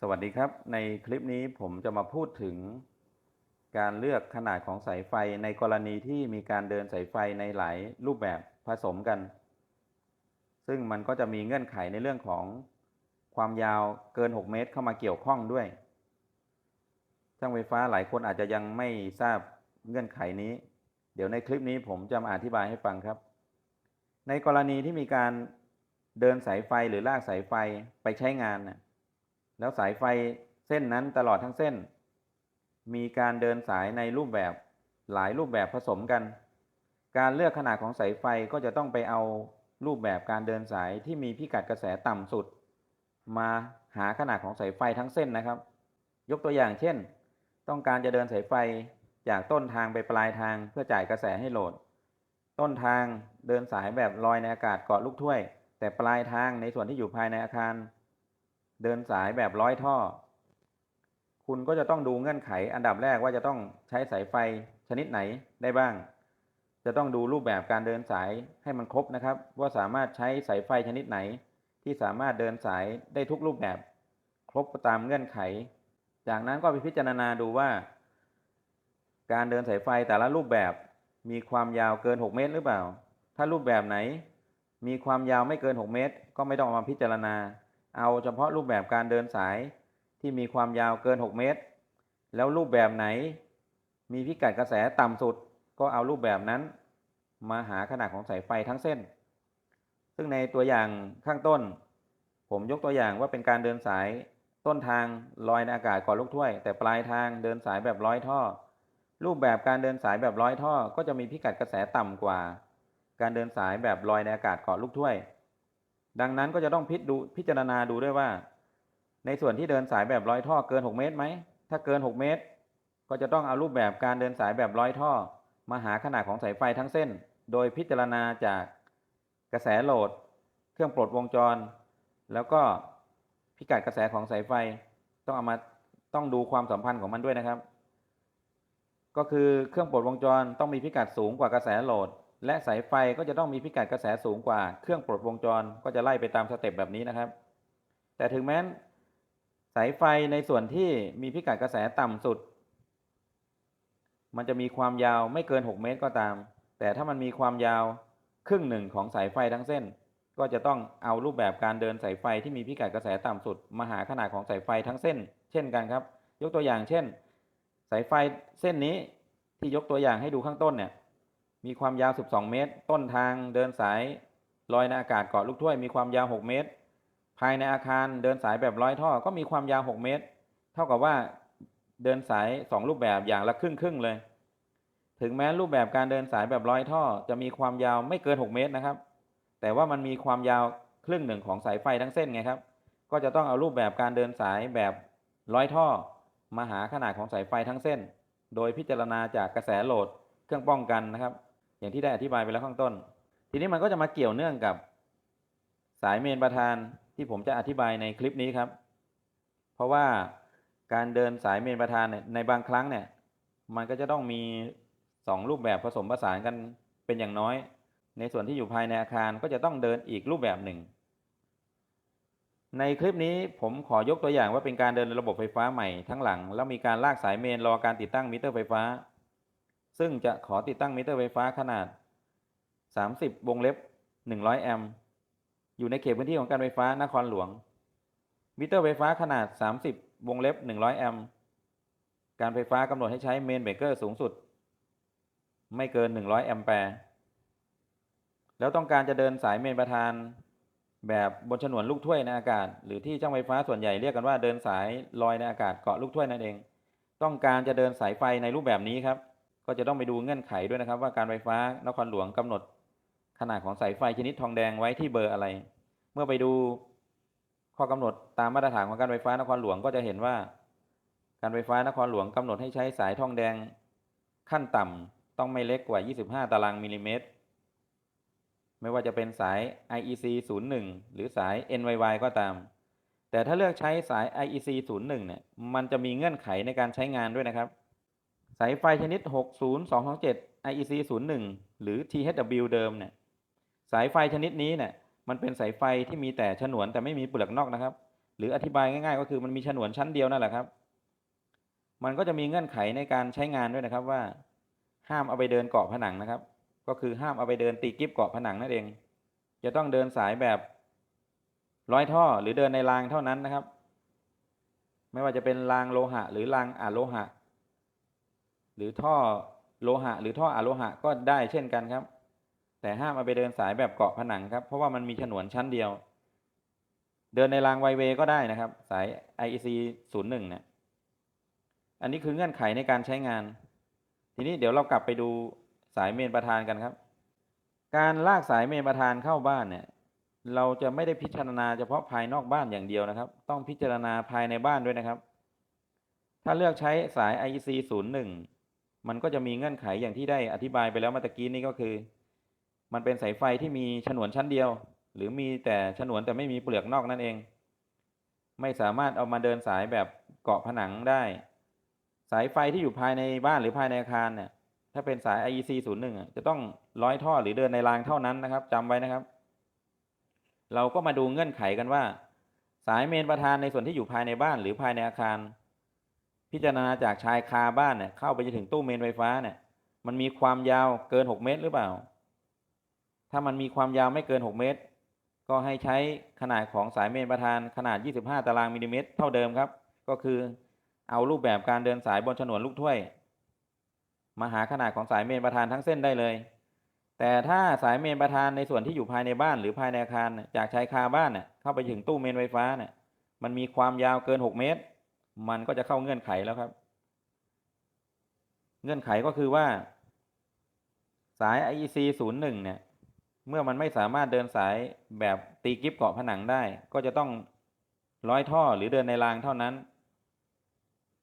สวัสดีครับ ในคลิปนี้ผมจะมาพูดถึง การเลือกขนาดของสายไฟในกรณีที่มีการเดินสายไฟในหลายรูปแบบผสมกัน ซึ่งมันก็จะมีเงื่อนไขในเรื่องของความยาวเกิน 6 เมตรเข้ามาเกี่ยวข้องด้วยช่างไฟฟ้าหลายคนอาจจะยังไม่ทราบเงื่อนไขนี้ เดี๋ยวในคลิปนี้ผมจะมาอธิบายให้ฟังครับ ในกรณีที่มีการเดินสายไฟหรือลากสายไฟไปใช้งานน่ะ แล้วสายไฟเส้นนั้นตลอดทั้งเส้น มีการเดินสายในรูปแบบหลายรูปแบบผสมกัน การเลือกขนาดของสายไฟก็จะต้องไปเอารูปแบบการเดินสายที่มีพิกัดกระแสต่ำสุด มาหาขนาดของสายไฟทั้งเส้นนะครับ ยกตัวอย่างเช่น ต้องการจะเดินสายไฟจากต้นทางไปปลายทางเพื่อจ่ายกระแสให้โหลด ต้นทางเดินสายแบบลอยในอากาศเกาะลูกถ้วย แต่ปลายทางในส่วนที่อยู่ภายในอาคาร เดินสายแบบร้อยท่อ คุณก็จะต้องดูเงื่อนไข อันดับแรกว่าจะต้องใช้สายไฟชนิดไหนได้บ้าง จะต้องดูรูปแบบการเดินสายให้มันครบนะครับ ว่าสามารถใช้สายไฟชนิดไหน ที่สามารถเดินสายได้ทุกรูปแบบ ครบตามเงื่อนไข จากนั้นก็ไปพิจารณาดูว่า การเดินสายไฟแต่ละรูปแบบมีความยาวเกิน 6 เมตรหรือเปล่า ถ้ารูปแบบไหน มีความยาวไม่เกิน 6 เมตร ก็ไม่ต้องมาพิจารณา เอาเฉพาะรูปแบบการเดินสายที่มีความยาวเกิน 6 เมตร แล้วรูปแบบไหน มีพิกัดกระแสต่ำสุด ก็เอารูปแบบนั้น มาหาขนาดของสายไฟทั้งเส้น ซึ่งในตัวอย่างข้างต้น ผมยกตัวอย่างว่าเป็นการเดินสายต้นทางลอยในอากาศก่อนลูกถ้วย แต่ปลายทางเดินสายแบบร้อยท่อ รูปแบบการเดินสายแบบร้อยท่อ ก็จะมีพิกัดกระแสต่ำกว่า การเดินสายแบบลอยในอากาศเกาะลูกถ้วย ดังนั้นก็จะต้องพิจดูพิจารณาดูด้วยว่า ในส่วนที่เดินสายแบบร้อยท่อเกิน 6 เมตรไหม ถ้าเกิน 6 เมตร ก็จะต้องเอารูปแบบการเดินสายแบบร้อยท่อ มาหาขนาดของสายไฟทั้งเส้น โดยพิจารณาจากกระแสโหลด เครื่องปลดวงจร แล้วก็พิกัดกระแสของสายไฟต้องเอามาต้องดูความสัมพันธ์ของมันด้วยนะครับ ก็คือเครื่องปลดวงจรต้องมีพิกัดสูงกว่ากระแสโหลด และสายไฟก็จะต้องมีพิกัดกระแสสูงกว่า เครื่องปลดวงจรก็จะไล่ไปตามสเต็ปแบบนี้นะครับ แต่ถึงแม้น สายไฟในส่วนที่มีพิกัดกระแสต่ำสุด มันจะมีความยาวไม่เกิน 6 เมตรก็ตาม แต่ถ้ามันมีความยาวครึ่งหนึ่งของสายไฟทั้งเส้น ก็จะต้องเอารูปแบบการเดินสายไฟที่มีพิกัดกระแสต่ำสุด มาหาขนาดของสายไฟทั้งเส้น เช่นกันครับ ยกตัวอย่างเช่น สายไฟเส้นนี้ที่ยกตัวอย่างให้ดูข้างต้นเนี่ย มีความยาว 12 เมตร ต้นทางเดินสายลอยในอากาศเกาะลูกถ้วยมีความยาว 6 เมตร ภายในอาคารเดินสายแบบร้อยท่อก็มีความยาว 6 เมตร เท่ากับว่าเดินสาย 2 รูปแบบอย่างละครึ่งครึ่งๆเลย ถึงแม้รูปแบบการเดินสายแบบร้อยท่อ จะมีความยาวไม่เกิน 6 เมตรนะครับ แต่ว่ามันมีความยาวครึ่งหนึ่งของสายไฟทั้งเส้นไงครับ ก็จะต้องเอารูปแบบการเดินสายแบบร้อยท่อ มาหาขนาดของสายไฟทั้งเส้น โดยพิจารณาจากกระแสโหลดเครื่องป้องกันนะครับ อย่างที่ได้อธิบายไปแล้วข้างต้น ทีนี้มันก็จะมาเกี่ยวเนื่องกับสายเมนประธานที่ผมจะอธิบายในคลิปนี้ครับ เพราะว่าการเดินสายเมนประธานในบางครั้งเนี่ยมันก็จะต้องมีสองรูปแบบผสมผสานกันเป็นอย่างน้อย ในส่วนที่อยู่ภายในอาคารก็จะต้องเดินอีกรูปแบบหนึ่ง ในคลิปนี้ผมขอยกตัวอย่างว่าเป็นการเดินระบบไฟฟ้าใหม่ทั้งหลัง แล้วมีการลากสายเมนรอการติดตั้งมิเตอร์ไฟฟ้า ซึ่งจะขอติดตั้งมิเตอร์ไฟฟ้าขนาด 30 วงเล็บ 100 แอมป์อยู่ในเขตพื้นที่ของการไฟฟ้านครหลวง มิเตอร์ไฟฟ้าขนาด 30 วงเล็บ 100 แอมป์การไฟฟ้ากำหนดให้ใช้เมนเบกเกอร์สูงสุด ไม่เกิน 100 แอมแปร์แล้วต้องการจะเดินสายเมนประธาน แบบบนฉนวนลูกถ้วยในอากาศ หรือที่ช่างไฟฟ้าส่วนใหญ่เรียกกันว่าเดินสายลอยในอากาศเกาะลูกถ้วยนั่นเอง ต้องการจะเดินสายไฟในรูปแบบนี้ครับ ก็จะต้องไปดูเงื่อนไขด้วยนะครับ ว่าการไฟฟ้านครหลวงกำหนดขนาดของสายไฟชนิดทองแดงไว้ที่เบอร์อะไร เมื่อไปดูข้อกำหนดตามมาตรฐานของการไฟฟ้านครหลวงก็จะเห็นว่า การไฟฟ้านครหลวงกำหนดให้ใช้สายทองแดง ขั้นต่ำต้องไม่เล็กกว่า 25 ตารางมิลลิเมตร ไม่ว่าจะเป็นสาย IEC 01 หรือสาย NYY ก็ตาม แต่ถ้าเลือกใช้สาย IEC 01เนี่ยมันจะมีเงื่อนไขในการใช้งานด้วยนะครับ สายไฟชนิด 60227 IEC 01 หรือ THW เดิมเนี่ยสายไฟชนิดนี้เนี่ยมันเป็นสายไฟที่มีแต่ฉนวนแต่ไม่มีเปลือกนอกนะครับ หรืออธิบายง่ายๆ ก็คือมันมีฉนวนชั้นเดียวนั่นแหละครับ มันก็จะมีเงื่อนไขในการใช้งานด้วยนะครับว่า ห้ามเอาไปเดินเกาะผนังนะครับ ก็คือห้ามเอาไปเดินตีกิฟเกาะผนังนั่นเอง จะต้องเดินสายแบบร้อยท่อหรือเดินในรางเท่านั้นนะครับ ไม่ว่าจะเป็นรางโลหะ หรือรางอะโลหะ หรือท่อโลหะ หรือท่ออะโลหะก็ได้เช่นกันครับ แต่ห้ามเอาไปเดินสายแบบเกาะผนังครับ เพราะว่ามันมีฉนวนชั้นเดียว เดินในรางไวเวก็ได้นะครับ สาย IEC 01เนี่ยอันนี้คือเงื่อนไขในการใช้งาน ทีนี้เดี๋ยวเรากลับไปดูสายเมนประธานกันครับ การลากสายเมนประธานเข้าบ้านเนี่ยเราจะไม่ได้พิจารณาเฉพาะภายนอกบ้านอย่างเดียวนะครับ ต้องพิจารณาภายในบ้านด้วยนะครับ ถ้าเลือกใช้สาย IEC 01 มันก็จะมีเงื่อนไขอย่างที่ได้อธิบายไปแล้วเมื่อตะกี้นี้ก็คือ มันเป็นสายไฟที่มีฉนวนชั้นเดียว หรือมีแต่ฉนวนแต่ไม่มีเปลือกนอกนั่นเอง ไม่สามารถเอามาเดินสายแบบเกาะผนังได้ สายไฟที่อยู่ภายในบ้านหรือภายในอาคารเนี่ยถ้าเป็นสาย IEC 01อะจะต้องร้อยท่อหรือเดินในรางเท่านั้นนะครับจำไว้นะครับ เราก็มาดูเงื่อนไขกันว่า สายเมนประธานในส่วนที่อยู่ภายในบ้านหรือภายในอาคาร พิจารณาจากชายคาบ้านเนี่ยเข้าไปจนถึงตู้เมนไฟฟ้าเนี่ยมันมีความยาวเกิน 6 เมตรหรือเปล่า ถ้ามันมีความยาวไม่เกิน 6 เมตร ก็ให้ใช้ขนาดของสายเมนประธานขนาด 25 ตารางมิลลิเมตร เท่าเดิมครับ ก็คือเอารูปแบบการเดินสายบนฉนวนลูกถ้วย มาหาขนาดของสายเมนประธานทั้งเส้นได้เลย แต่ถ้าสายเมนประธานในส่วนที่อยู่ภายในบ้านหรือภายในอาคารจากชายคาบ้านเนี่ยเข้าไปถึงตู้เมนไฟฟ้าเนี่ยมันมีความยาวเกิน 6 เมตร มันก็จะเข้าเงื่อนไขแล้วครับ เงื่อนไขก็คือว่า สาย IEC 01เนี่ย เมื่อมันไม่สามารถเดินสายแบบตีกิฟเกาะผนังได้ ก็จะต้องร้อยท่อหรือเดินในรางเท่านั้น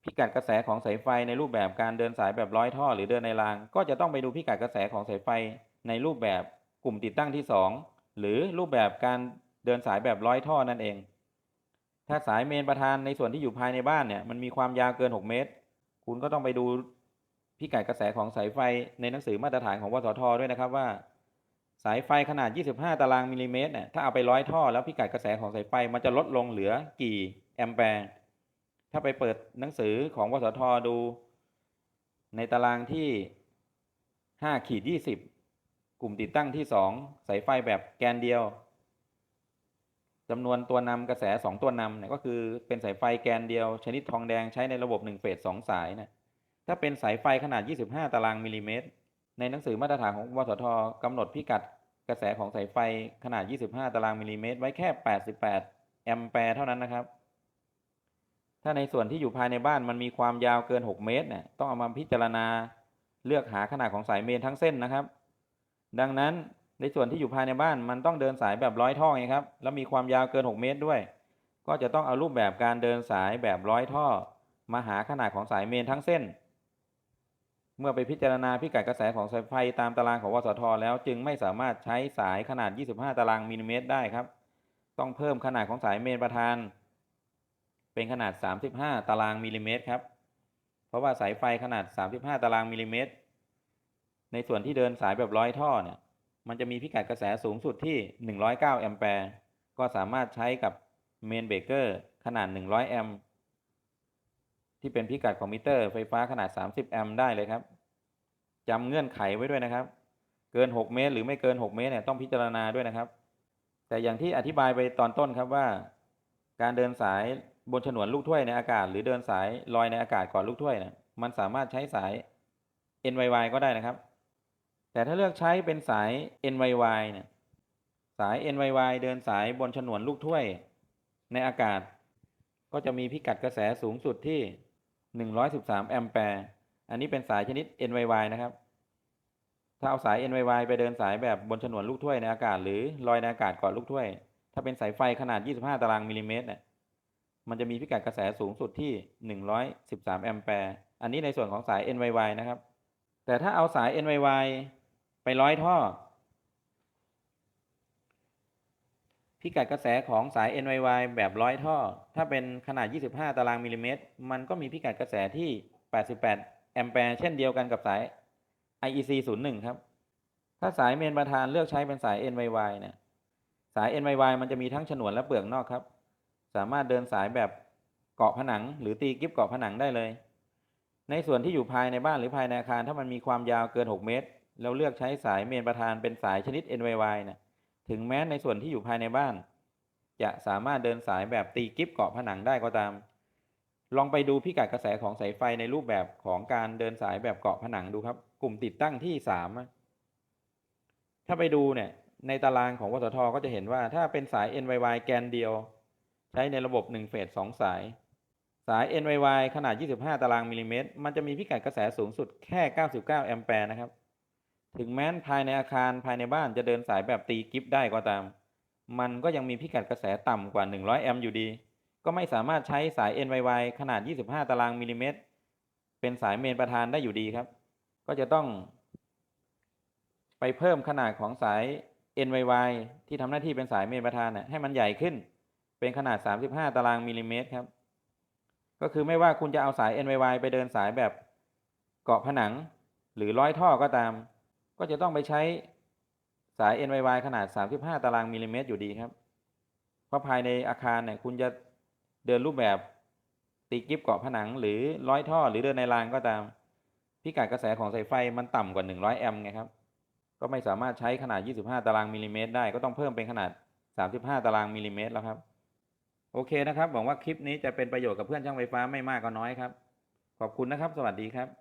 พิกัดกระแสของสายไฟในรูปแบบการเดินสายแบบร้อยท่อ หรือเดินในราง ก็จะต้องไปดูพิกัดกระแสของสายไฟในรูปแบบกลุ่มติดตั้งที่สองหรือรูปแบบการเดินสายแบบร้อยท่อนั่นเอง ถ้าสายเมนประธานในส่วนที่อยู่ภายในบ้านเนี่ยมันมีความยาวเกิน 6 เมตร คุณก็ต้องไปดูพิกัดกระแสของสายไฟในหนังสือมาตรฐานของวสทด้วยนะครับว่า สายไฟขนาด 25 ตารางมิลลิเมตรเนี่ยถ้าเอาไปร้อยท่อแล้วพิกัดกระแสของสายไฟมันจะลดลงเหลือกี่แอมแปร์ถ้าไปเปิดหนังสือของวสทดู ในตารางที่5ขีด20 กลุ่มติดตั้งที่ 2 สายไฟแบบแกนเดียว จำนวนตัวนำกระแส 2 ตัวนำเนี่ยก็คือเป็นสายไฟแกนเดียว ชนิดทองแดงใช้ในระบบ1เฟส2สายนี่ยถ้าเป็นสายไฟขนาด 25 ตารางมิลลิเมตร ในหนังสือมาตรฐานของวสทกำหนดพิกัดกระแสของสายไฟขนาด 25 ตารางมิลลิเมตร ไว้แค่ 88 แอมแปร์เท่านั้นนะครับ ถ้าในส่วนที่อยู่ภายในบ้านมันมีความยาวเกิน 6 เมตรเนี่ยต้องเอามาพิจารณาเลือกหาขนาดของสายเมนทั้งเส้นนะครับ ดังนั้น ในส่วนที่อยู่ภายในบ้านมันต้องเดินสายแบบร้อยท่อไงครับ แล้วมีความยาวเกิน 6 เมตรด้วย ก็จะต้องเอารูปแบบการเดินสายแบบร้อยท่อ มาหาขนาดของสายเมนทั้งเส้น เมื่อไปพิจารณาพิกัดกระแสของสายไฟตามตารางของวสทแล้วจึงไม่สามารถใช้สายขนาด 25 ตารางมิลลิเมตรได้ครับ ต้องเพิ่มขนาดของสายเมนประธาน เป็นขนาด 35 ตารางมิลลิเมตรครับ เพราะว่าสายไฟขนาด 35 ตารางมิลลิเมตร ในส่วนที่เดินสายแบบร้อยท่อเนี่ย มันจะมีพิกัดกระแสสูงสุดที่ 109 แอมแปร์ ก็สามารถใช้กับเมนเบเกอร์ขนาด 100 แอมป์ที่เป็นพิกัดของมิเตอร์ไฟฟ้าขนาด 30 แอมป์ได้เลยครับจำเงื่อนไขไว้ด้วยนะครับ เกิน 6 เมตร หรือไม่เกิน 6 เมตรเนี่ยต้องพิจารณาด้วยนะครับ แต่อย่างที่อธิบายไปตอนต้นครับว่า การเดินสายบนฉนวนลูกถ้วยในอากาศ หรือเดินสายลอยในอากาศก่อนลูกถ้วยเนี่ยมันสามารถใช้สาย NYY ก็ได้นะครับ แต่ถ้าเลือกใช้เป็นสาย NYY เนี่ยสาย NYY เดินสายบนฉนวนลูกถ้วย ในอากาศ ก็จะมีพิกัดกระแสสูงสุดที่ 113 แอมแปร์ อันนี้เป็นสายชนิด NYY นะครับ ถ้าเอาสาย NYY ไปเดินสายแบบบนฉนวนลูกถ้วยในอากาศ หรือลอยในอากาศก่อนลูกถ้วย ถ้าเป็นสายไฟขนาด 25 ตารางมิลลิเมตรเนี่ยมันจะมีพิกัดกระแสสูงสุดที่ 113 แอมแปร์ อันนี้ในส่วนของสาย NYY นะครับ แต่ถ้าเอาสาย NYY ไปร้อยท่อ พิกัดกระแสของสาย NYY แบบร้อยท่อ ถ้าเป็นขนาด 25 ตารางมิลลิเมตร มันก็มีพิกัดกระแสที่ 88 แอมแปร์เช่นเดียวกันกับสาย IEC 01 ครับ ถ้าสายเมนประธานเลือกใช้เป็นสาย NYY เนี่ย สาย NYY มันจะมีทั้งฉนวนและเปลือกนอกครับ สามารถเดินสายแบบเกาะผนัง หรือตีกิฟเกาะผนังได้เลย ในส่วนที่อยู่ภายในบ้านหรือภายในอาคาร ถ้ามันมีความยาวเกิน 6 เมตร แล้วเลือกใช้สายเมนประธานเป็นสายชนิด NYY นะถึงแม้ในส่วนที่อยู่ภายในบ้าน จะสามารถเดินสายแบบตีกิฟเกาะผนังได้ก็ตาม ลองไปดูพิกัดกระแสของสายไฟในรูปแบบของการเดินสายแบบเกาะผนังดูครับ กลุ่มติดตั้งที่สามถ้าไปดูเนี่ยในตารางของวสทก็จะเห็นว่าถ้าเป็นสาย NYY แกนเดียว ใช้ในระบบ 1 เฟส 2 สาย สาย NYY ขนาด 25 ตารางมิลลิเมตร มันจะมีพิกัดกระแสสูงสุดแค่ 99 แอมแปร์นะครับ ถึงแม้นภายในอาคารภายในบ้านจะเดินสายแบบตีกิฟได้ก็ตาม มันก็ยังมีพิกัดกระแสต่ำกว่า 100 แอมป์อยู่ดี ก็ไม่สามารถใช้สาย NYY ขนาด 25 ตารางมิลลิเมตร เป็นสายเมนประธานได้อยู่ดีครับ ก็จะต้อง ไปเพิ่มขนาดของสาย NYY ที่ทำหน้าที่เป็นสายเมนประธานน่ะให้มันใหญ่ขึ้น เป็นขนาด 35 ตารางมิลลิเมตรครับ ก็คือไม่ว่าคุณจะเอาสาย NYY ไปเดินสายแบบเกาะผนัง หรือร้อยท่อก็ตาม ก็จะต้องไปใช้สาย NYY ขนาด 35 ตารางมิลลิเมตรอยู่ดีครับ เพราะภายในอาคารเนี่ยคุณจะเดินรูปแบบตีกิฟเกาะผนังหรือร้อยท่อหรือเดินในรางก็ตาม พิกัดกระแสของสายไฟมันต่ำกว่า 100 แอมป์ไงครับ ก็ไม่สามารถใช้ขนาด 25 ตารางมิลลิเมตรได้ก็ต้องเพิ่มเป็นขนาด 35 ตารางมิลลิเมตรแล้วครับ โอเคนะครับหวังว่าคลิปนี้จะเป็นประโยชน์กับเพื่อนช่างไฟฟ้าไม่มากก็น้อยครับ ขอบคุณนะครับ สวัสดีครับ